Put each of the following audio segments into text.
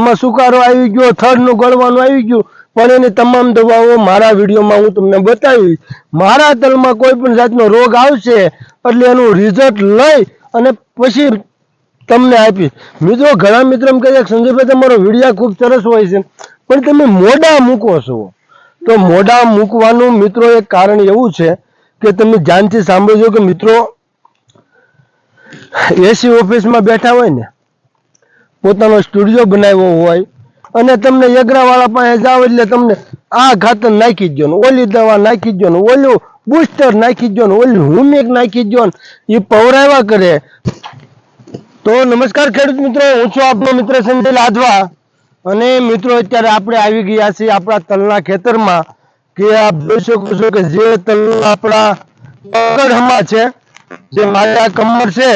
આમાં સુકારો આવી ગયો, થડનું ગળવાનું આવી ગયું, પણ એની તમામ દવાઓ મારા વિડીયોમાં હું તમને બતાવીશ. મારા તલમાં કોઈ પણ જાતનો રોગ આવશે, એટલે એનું રિઝલ્ટ લઈ અને પછી તમને આપીશ. મિત્રો, ઘણા મિત્રો એમ કહે છે સંજયભાઈ, તમારો વીડિયો ખૂબ સરસ હોય છે. પણ તમે મોડા મૂકો છો. તો મોડા મૂકવાનું મિત્રો એક કારણ એવું છે કે તમે ધ્યાનથી સાંભળજો કે મિત્રો એસી ઓફિસમાં બેઠા હોય ને પોતાનો સ્ટુડિયો બનાવ્યો હોય અને તમને યગરાવાળા પાસે જાઓ એટલે તમને આ ખાતર નાખી જ ઓલી દવા નાખી દો ને ઓલું બુસ્ટર નાખી ને ઓલું હુમિક નાખી ને એ પવરાવા કરે. તો નમસ્કાર ખેડૂત મિત્રો, હું છું આપનો મિત્ર સંજય લાધવા. અને મિત્રો, અત્યારે આપણે આવી ગયા છીએ આપણા તલના ખેતરમાં કે આપ જોઈ શકો છો કે જે તલ આપણા પગડમાં છે, જે મારા કમર છે,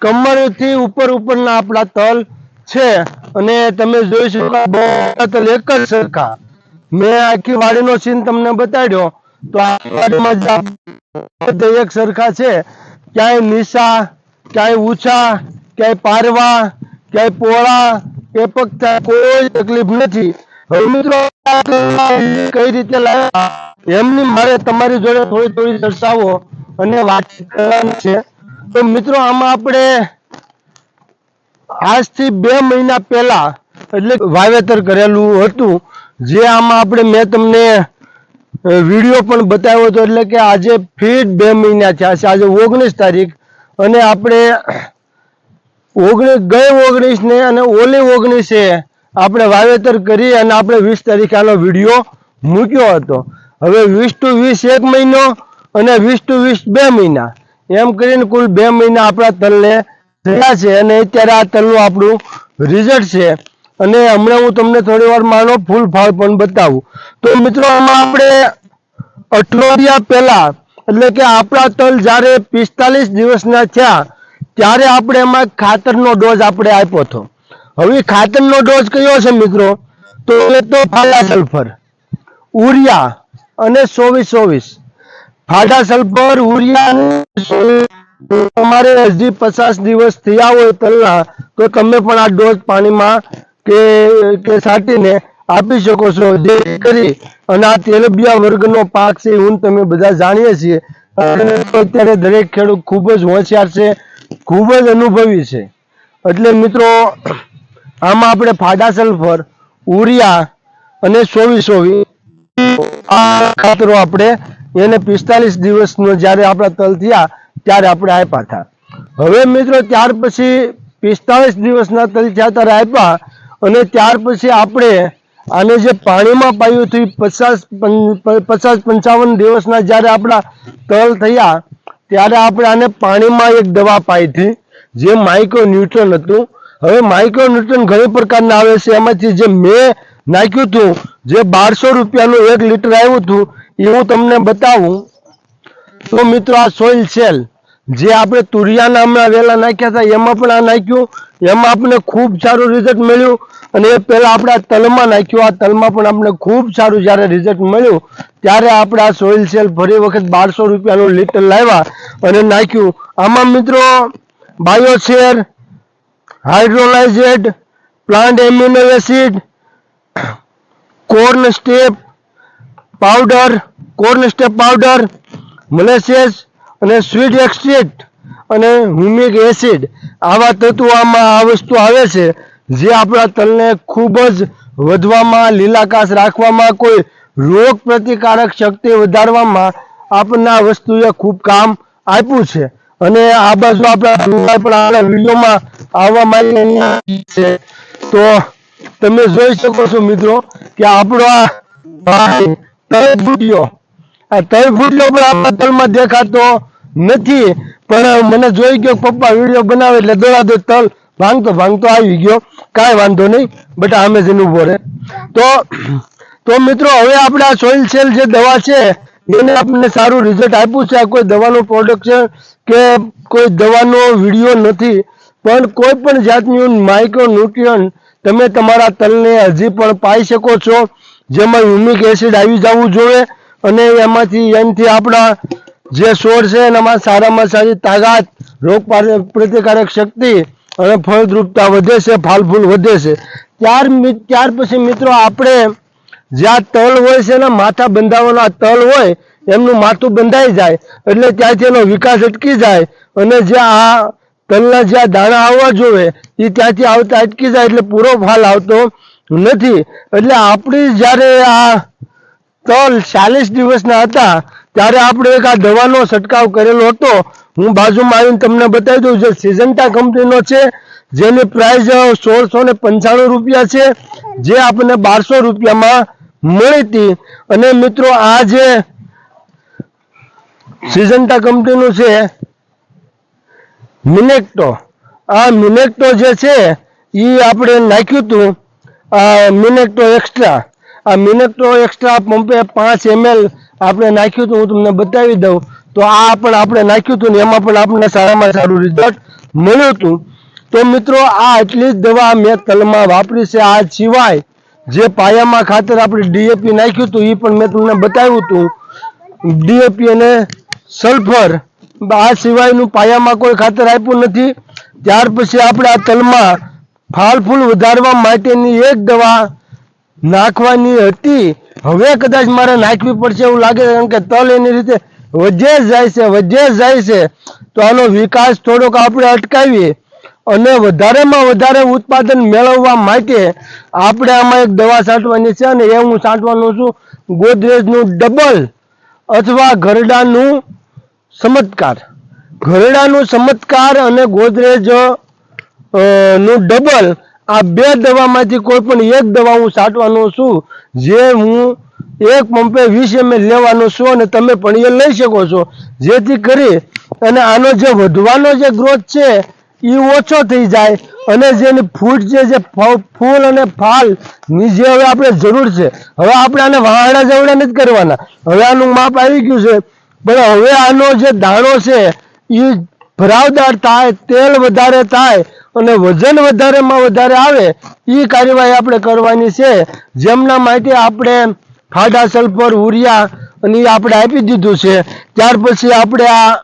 કમરથી ઉપર ઉપરના આપણા તલ છે અને તમે જોઈ શકો આ એક જ સરખા. મેં આખી વાડીનો સીન તમને બતાડ્યો, તો આ વાડીમાં એક સરખા છે. ક્યાંય નિશા ક્યાંય ઊંચા, ક્યાંય પારવા, ક્યાંય પોળા કે પગતા કોઈ તકલીફ નથી. હવે મિત્રો કઈ રીતે લાવ્યા? એમની મારે તમારી જોડે થોડી થોડી દર્શાવો અને વાત કરવાની છે. તો મિત્રો, આમાં આપણે આજથી બે મહિના પહેલા એટલે વાવેતર કરેલું હતું. જે આમાં આપણે મેં તમને વીડિયો પણ બતાવ્યો હતો એટલે કે આજે ફીટ બે મહિના થયા છે. આજે ઓગણીસ તારીખ અને આપણે ઓગણીસ ગઈ ઓગણીસ ને અને ઓલી ઓગણીસે આપણે વાવેતર કરી અને આપણે વીસ તારીખે આનો વીડિયો મૂક્યો હતો. હવે વીસ ટુ વીસ એક મહિનો અને વીસ ટુ વીસ બે મહિના. એમ કરીને કુલ બે મહિના આપણા તલને થયા છે અને અત્યારે આ તલનું આપણું રિઝલ્ટ છે. અને હમણાં હું તમને થોડી વાર માનો ફૂલ ફાળ પણ બતાવું. તો મિત્રો, આમાં આપણે અઠવાડિયા પહેલા, એટલે કે આપણા તલ જ્યારે પિસ્તાલીસ દિવસના થયા, ત્યારે આપણે એમાં ખાતરનો ડોઝ આપણે આપ્યો હતો. હવે ખાતરનો ડોઝ કયો છે મિત્રો? તો એ તો ફાલા સલ્ફર ઉરિયા અને ચોવીસ ચોવીસ. ફાડા સલ્ફર ઉરિયા અને 24 તમારે હજી પચાસ દિવસ થયા હોય તલના તો તમે પણ આ ડોઝ પાણીમાં કે કે સાટીને આપી શકો છો. જે કરી અને આ તેલબિયા વર્ગનો પાક છે, એવું તમે બધા જાણીએ છીએ. અત્યારે દરેક ખેડૂત ખૂબ જ હોશિયાર છે, ખૂબ જ અનુભવી છે. એટલે મિત્રો, આમાં આપણે ફાડા સલ્ફર ઉરિયા અને સોવી સોવી, આ ખાતરો આપણે એને પિસ્તાલીસ દિવસનો જ્યારે આપણા તલ થયા ત્યારે આપણે આપ્યા હતા. હવે મિત્રો, ત્યાર પછી પિસ્તાળીસ દિવસના તલ થયા ત્યારે આપ્યા અને ત્યાર પછી આપણે આને જે પાણીમાં પાયું હતું પચાસ પચાસ પંચાવન દિવસના જ્યારે આપણા તલ થયા, ત્યારે આપણે આને પાણીમાં એક દવા પાઈ હતી, જે માઇક્રો ન્યુટ્રન હતું. હવે માઇક્રો ન્યુટ્રન ઘણી પ્રકારના આવે છે. એમાંથી જે મેં નાખ્યું હતું, જે બારસો રૂપિયાનું એક લીટર આવ્યું હતું, એ હું તમને બતાવું. તો મિત્રો, આ સોઇલ સેલ જે આપણે તુરિયાના હમણાં વેલા નાખ્યા હતા, એમાં પણ આ નાખ્યું. એમાં આપણે ખૂબ સારું રિઝલ્ટ મળ્યું. અને એ પહેલાં આપણે આ તલમાં નાખ્યું. આ તલમાં પણ આપણે ખૂબ સારું જ્યારે રિઝલ્ટ મળ્યું, ત્યારે આપણે આ સોઇલ સેલ ફરી વખત બારસો રૂપિયાનું લીટર લાવ્યા અને નાખ્યું. આમાં મિત્રો બાયોશેર hydrolyzed plant amino acid corn steep powder corn steep powder molasses અને સ્વીટ એક્સ્ટ્રેક્ટ અને હ્યુમિક એસિડ આવા તત્વો આમાં આ વસ્તુ આવે છે, જે આપણા તલને ખૂબ જ વધવામાં, લીલાકાશ રાખવામાં, કોઈ રોગ પ્રતિકારક શક્તિ વધારવામાં આપણને આ વસ્તુએ ખૂબ કામ આપ્યું છે. અને આ બાજુ આપણા પણ આપણા વિડીયોમાં આવવા માટે છે. તો તમે જોઈ શકો છો મિત્રો કે આપણો આ તલ ફૂટ્યો આ તલ ફૂટ્યો પણ આપણા તલમાં દેખાતો નથી. પણ મને જોઈ ગયો પપ્પા વીડિયો બનાવે એટલે દોડા તલ ભાંગતો ભાંગતો આવી ગયો. કાંઈ વાંધો નહીં, બટા અમે જઈને ઊભો રહે. તો તો મિત્રો, હવે આપણે આ સોઇલ સેલ જે દવા છે, એને આપણને સારું રિઝલ્ટ આપ્યું છે. આ કોઈ દવાનું પ્રોડક્ટ છે કે કોઈ દવાનો વીડિયો નથી. પણ કોઈ પણ જાતનું માઇક્રો ન્યુટ્રિયન તમે તમારા તલને હજી પણ પાઈ શકો છો. જેમાં હ્યુમિક એસિડ આવી જવું જોઈએ અને એમાંથી એનથી આપણા જે છોડ છે એનામાં સારામાં સારી તાકાત, રોગ પ્રતિકારક શક્તિ અને ફળદ્રુપતા વધે છે, ફાલફૂલ વધે છે. ત્યાર ત્યાર પછી મિત્રો આપણે જ્યાં તલ હોય છે ને માથા બંધાવવાનો આ તલ હોય, એમનું માથું બંધાઈ જાય, એટલે ત્યાંથી એનો વિકાસ અટકી જાય અને જે આ તલના જ્યાં દાણા આવવા જોઈએ એ ત્યાંથી આવતા અટકી જાય એટલે પૂરો ફાલ આવતો નથી. એટલે આપણી જ્યારે આ તલ ચાલીસ દિવસના હતા ત્યારે આપણે એક આ દવાનો છંટકાવ કરેલો હતો. હું બાજુમાં આવીને તમને બતાવી દઉં જે સિઝન્ટા કંપનીનો છે, જેની પ્રાઇસ સોળસો ને પંચાણું રૂપિયા છે, જે આપણને બારસો રૂપિયામાં મળી હતી. અને મિત્રો, આ જે સિઝન્ટા કંપનીનું છે મિનેક્ટો આ મિનેક્ટો જે છે, એ આપણે નાખ્યું હતું. આ મિનેક્ટો એક્સ્ટ્રા આ મિનેક્ટો એક્સ્ટ્રા પંપે પાંચ એમએલ આપણે નાખ્યું હતું, હું તમને બતાવી દઉં. તો આ પણ આપણે નાખ્યું હતું ને એમાં પણ આપણને સારામાં સારું રિઝલ્ટ મળ્યું હતું. તો મિત્રો, આ આટલી જ દવા મેં તલમાં વાપરી છે. આ સિવાય જે પાયામાં ખાતર આપણે ડીએપી નાખ્યું હતું, એ પણ મેં તમને બતાવ્યું હતું. ડીએપી અને સલ્ફર આ સિવાયનું પાયામાં કોઈ ખાતર આપ્યું નથી. ત્યાર પછી આપણે આ તલમાં ફાલ ફૂલ વધારવા માટેની એક દવા નાખવાની હતી. હવે કદાચ મારે નાખવી પડશે એવું લાગે કારણ કે તલ એની રીતે વધે જાય છે, વધે જાય છે. તો આનો વિકાસ થોડોક આપણે અટકાવીએ અને વધારેમાં વધારે ઉત્પાદન મેળવવા માટે આપણે આમાં એક દવા છાંટવાની છે અને એ હું છાંટવાનું છું. ગોદરેજનું ડબલ અથવા ઘરડાનું ચમત્કાર. ઘરડાનું ચમત્કાર અને ગોદરેજનું ડબલ આ બે દવામાંથી કોઈ પણ એક દવા હું છાંટવાનો છું, જે હું એક પંપે વીસ એમએલ લેવાનો છું અને તમે પણ એ લઈ શકો છો. જેથી કરી અને આનો જે વધવાનો જે ગ્રોથ છે, એ ઓછો થઈ જાય અને જેની ફૂટ જે છે ફૂલ અને ફાલની જે હવે આપણે જરૂર છે, હવે આપણે આને વાહડા જવડા નથી કરવાના. હવે આનું માપ આવી ગયું છે. પણ હવે આનો જે દાણો છે એ ભરાવદાર થાય, તેલ વધારે થાય અને વજન વધારેમાં વધારે આવે એ કાર્યવાહી આપણે કરવાની છે. જેમના માટે આપણે ફાડા સલ્ફર ઉરિયા અને એ આપણે આપી દીધું છે. ત્યાર પછી આપણે આ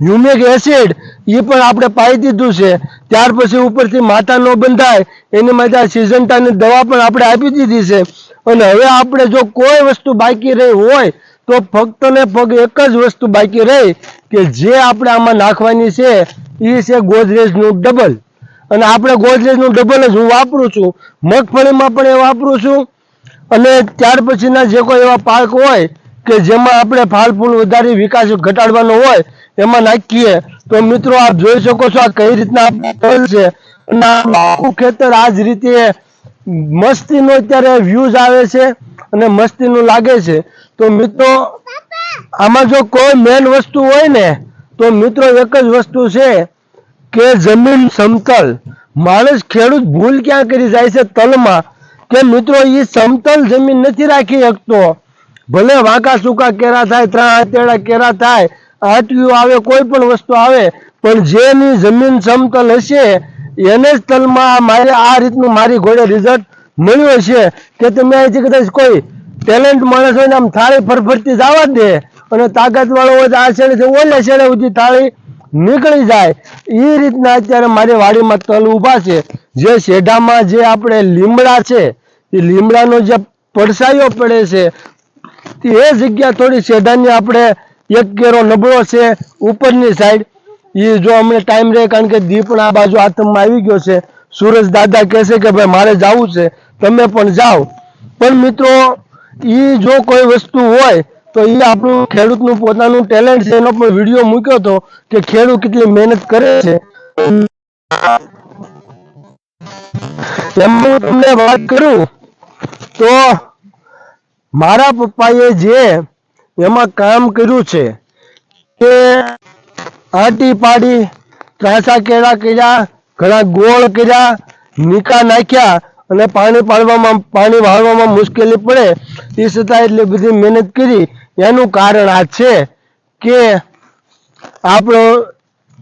હ્યુમિક એસિડ એ પણ આપણે પાઈ દીધું છે. ત્યાર પછી ઉપરથી માથા ન બંધાય, એની માટે આ સિઝનટાની દવા પણ આપણે આપી દીધી છે. અને હવે આપણે જો કોઈ વસ્તુ બાકી રહી હોય, તો ફક્ત ને ફક્ત એક જ વસ્તુ બાકી રહી, કે જે આપણે આમાં નાખવાની છે એ છે ગોદરેજનું ડબલ. અને આપણે ગોદરેજનું ડબલ જ હું વાપરું છું. મગફળીમાં પણ એ વાપરું છું. અને ત્યાર પછીના જે કોઈ એવા પાક હોય કે જેમાં આપણે ફાલ ફૂલ વધારી વિકાસ ઘટાડવાનો હોય, એમાં નાખીએ. તો મિત્રો આપ જોઈ શકો છો આ કઈ રીતના છે. અને આખું ખેતર આ જ રીતે મસ્તીનો અત્યારે વ્યૂઝ આવે છે અને મસ્તીનું લાગે છે. તો મિત્રો, આમાં જો કોઈ મેન વસ્તુ હોય ને, તો મિત્રો એક જ વસ્તુ છે. કે જમીન સમતલ? માણસ ખેડૂત ભૂલ ક્યાં કરી જાય છે તલમાં? કે મિત્રો એ સમતલ જમીન નથી રાખી શકતો? ભલે વાંકા સૂકા કેરા થાય, ત્રણ હાથેડા કેરા થાય આટવ્યું આવે, કોઈ પણ વસ્તુ આવે, પણ જેની જમીન સમતલ હશે, એને જ તલમાં મારે આ રીતનું મારી ઘોડે રિઝલ્ટ મળ્યું હશે કે તમે અહીંથી કદાચ કોઈ ટેલેન્ટ માણસ હોય ને આમ થાળી ફરફરતી જવા દે અને તાકાત વાળો હોય આ છેડે ઓલે છેડે સુધી થાળી નીકળી જાય. એ રીતના અત્યારે મારી વાડીમાં તલ ઊભા છે. જે શેઢામાં જે આપણે લીમડા છે, એ લીમડાનો જે પડસાયો પડે છે એ જગ્યા થોડી શેઢાની આપણે એક કેરો નબળો છે, ઉપરની સાઈડ. એ જો અમને ટાઈમ રહે, કારણ કે દી આ બાજુ આતમમાં આવી ગયો છે. સુરજ દાદા કહેશે કે ભાઈ, મારે જવું છે. તમે પણ જાઓ. પણ મિત્રો એ જો કોઈ વસ્તુ હોય તો એ આપણું ખેડૂતનું પોતાનું ટેલેન્ટ છે, એનો પણ વીડિયો મૂક્યો હતો કે ખેડૂત કેટલી મહેનત કરે છે. એમાં તમને વાત કરું તો મારા પપ્પાએ જે એમાં કામ કર્યું છે કે આટી પાડી, ત્રાસા કેળા કર્યા, ઘણા ગોળ કર્યા નિકા નાખ્યા અને પાણી પાડવામાં, પાણી વાળવામાં મુશ્કેલી પડે. એ છતાં એટલી બધી મહેનત કરી એનું કારણ આ છે કે આપણો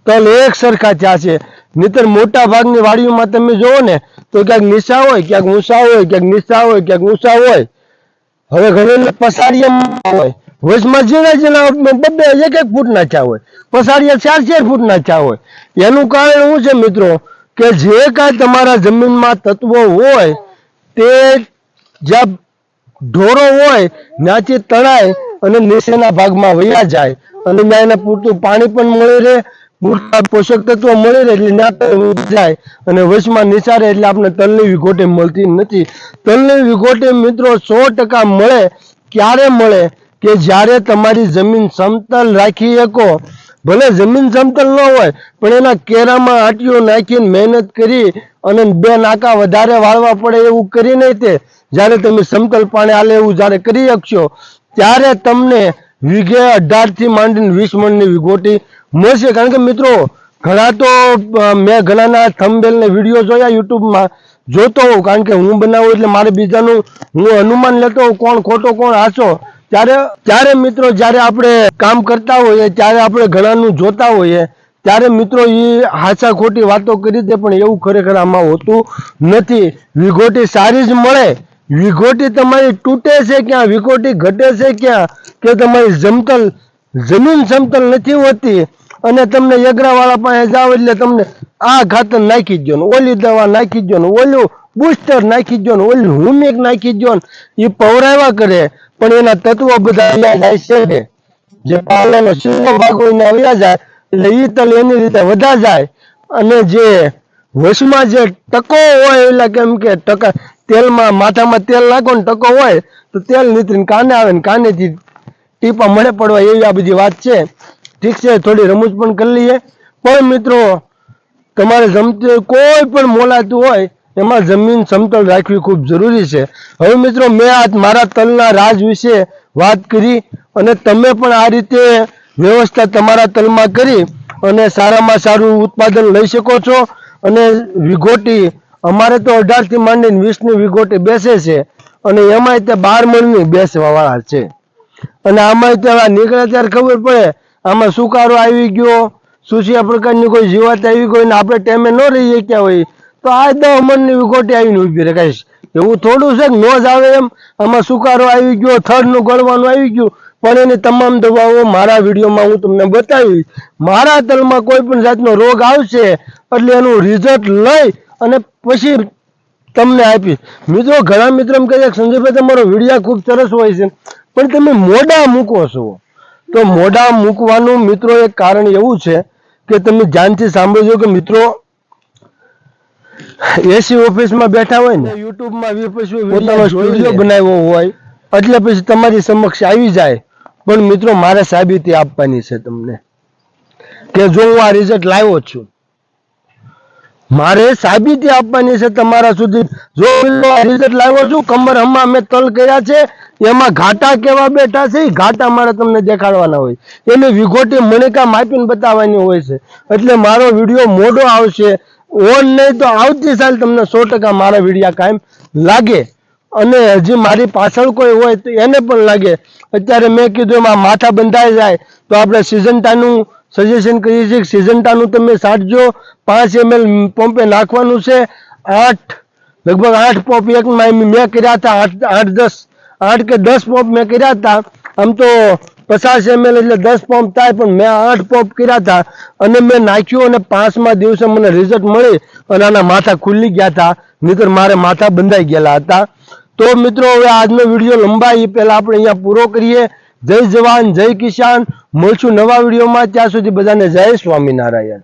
તલ એક સરખા થયા છે. નહીતર મોટા ભાગની વાડીઓમાં તમે જુઓ ને, તો ક્યાંક નિશા હોય, ક્યાંક ઊંચા હોય, ક્યાંક નિશા હોય, ક્યાંક ઊંચા હોય. હવે ઘણી પસારિયા હોય. વચમાં ઝીણા ઝીણા બબે એક એક ફૂટના ચા હોય. પસારિયા ચાર ચાર ફૂટના ચા હોય. એનું કારણ શું છે મિત્રો? કે જે કાંઈ તમારા જમીનમાં તત્વો હોય, તે જ્યાં ઢોરો હોય, ત્યાંથી તણાય અને નીચેના ભાગમાં વયા જાય. અને ત્યાં એને પૂરતું પાણી પણ મળી રહે, પૂરતા પોષક તત્વો મળી રહે એટલે જાય. અને વચમાં નિચારે એટલે આપણે તલની વિઘોટી મળતી નથી. તલની વિઘોટી મિત્રો સો ટકા મળે, ક્યારે મળે? કે જ્યારે તમારી જમીન સમતલ રાખી શકો. ભલે જમીન સમતલ ન હોય, પણ એના કેરામાં આટીઓ નાખીને મહેનત કરી અને બે નાકા વધારે વાળવા પડે એવું કરી નહીં તે. જ્યારે તમે સમતલ પાણી આલે એવું જ્યારે કરી શકશો ત્યારે તમને વીઘે અઢારથી માંડીને વીસ મણની વિગોટી મળશે. કારણ કે મિત્રો, ઘણા તો મેં ઘણાના થંબેલ ને વીડિયો જોયા યુટ્યુબમાં જોતો હોઉં, કારણ કે હું બનાવું એટલે મારે બીજાનું, હું અનુમાન લેતો હોઉં કોણ ખોટો, કોણ આછો ત્યારે ત્યારે મિત્રો, જ્યારે આપણે કામ કરતા હોઈએ, ત્યારે આપણે ઘણાનું જોતા હોઈએ, ત્યારે મિત્રો એ હાચા ખોટી વાતો કરી દે, પણ એવું ખરેખર આમાં હોતું નથી. વિઘોટી સારી જ મળે. વિઘોટી તમારી તૂટે છે ક્યાં? વિઘોટી ઘટે છે ક્યાં? કે તમારી જમતલ જમીન સમતલ નથી હોતી અને તમને યગરાવાળા પાસે જાઓ એટલે તમને આ ખાતર નાખી દો ને ઓલી દવા નાખી દો ને ઓલું બુસ્ટર નાખી દો ને ઓલું હુમિક નાખી દો ને એ પવરાવા કરે. પણ એના તત્વો બધા જાય છે. જે પાલનો સીધો ભાગ હોય ને આવ્યા જાય, એટલે એ તલ એની રીતે વધા જાય. અને જે વસમાં જે ટકો હોય એટલે કેમ કે ટકા તેલમાં માથામાં તેલ નાખો ને ટકો હોય તો તેલ નીતરીને કાને આવે ને કાનેથી ટીપા મળે પડવા એવી આ બધી વાત છે. ઠીક છે, થોડી રમૂજ પણ કરી લઈએ. પણ મિત્રો, તમારે જમતી કોઈ પણ મોલાતું હોય, એમાં જમીન સમતલ રાખવી ખૂબ જરૂરી છે. હવે મિત્રો, મેં આ મારા તલના રાજ વિશે વાત કરી અને તમે પણ આ રીતે વ્યવસ્થા તમારા તલમાં કરી અને સારામાં સારું ઉત્પાદન લઈ શકો છો અને વિઘોટી અમારે તો અઢારથી માંડીને વીસની વિઘોટી બેસે છે અને એમાંય તે બાર મણની બેસવા વાળા છે. અને આમાં ત્યાં નીકળે ત્યારે ખબર પડે, આમાં સુકારો આવી ગયો સુશિયા પ્રકારની કોઈ જીવાત આવી ગઈ ને આપણે ટાઈમે ન રહી શક્યા હોય, તો આ દસ મણની વિગોટી આવીને ઊભી કાંઈ એવું થોડું છે નો જ આવે એમ? આમાં સુકારો આવી ગયો, થડનું ગળવાનું આવી ગયું, પણ એની તમામ દવાઓ મારા વિડીયોમાં હું તમને બતાવીશ. મારા તલમાં કોઈ પણ જાતનો રોગ આવશે, એટલે એનું રિઝલ્ટ લઈ અને પછી તમને આપીશ. મિત્રો ઘણા મિત્રો એમ કહે છે સંજયભાઈ તમારો વિડીયા ખૂબ સરસ હોય છે પણ તમે મોડા મૂકો છો. તો મોડા મૂકવાનું મિત્રો એક કારણ એવું છે કે તમે ધ્યાનથી સાંભળજો કે મિત્રો એસી ઓફિસમાં બેઠા હોય ને યુટ્યુબમાં પોતાનો સ્ટુડિયો બનાવ્યો હોય એટલે પછી તમારી સમક્ષ આવી જાય. પણ મિત્રો મારે સાબિતી આપવાની છે તમને કે જો હું આ રિઝલ્ટ લાવ્યો છું મારે સાબિતી આપવાની છે તમારા સુધી. જો રિઝલ્ટ લાવ્યો છું, કમર હમણાં મેં તલ કર્યા છે, એમાં ઘાટા કેવા બેઠા છે ઘાટા મારે તમને દેખાડવાના હોય. એને વિઘોટી મણિકા માપીને બતાવવાની હોય છે. એટલે મારો વીડિયો મોડો આવશે. ઓન નહીં તો આવતી સાલ તમને સો ટકા મારા વિડીયા કાયમ લાગે. અને હજી મારી પાછળ કોઈ હોય તો એને પણ લાગે. અત્યારે મેં કીધું એમાં માથા બંધાઈ જાય, તો આપણે સિઝન્ટાનું સજેશન કરીએ છીએ સિઝન્ટાનું તમે સાટજો પાંચ એમએલ પંપે નાખવાનું છે. આઠ, લગભગ આઠ પંપ એક મેં કર્યા હતા, આઠ આઠ દસ, આઠ કે દસ પંપ મેં કર્યા હતા. આમ તો પચાસ એમએલ એટલે દસ પંપ થાય, પણ મેં આઠ પંપ કર્યા હતા અને મેં નાખ્યું અને પાંચમા દિવસે મને રિઝલ્ટ મળી અને આના માથા ખુલ્લી ગયા હતા. નહીતર મારે માથા બંધાઈ ગયેલા હતા. તો મિત્રો, હવે આજનો વીડિયો લંબાઈ પહેલાં આપણે અહીંયા પૂરો કરીએ. જય જવાન જય કિસાન. મળશું નવા વિડીયોમાં. ત્યાં સુધી બધાને જય સ્વામિનારાયણ.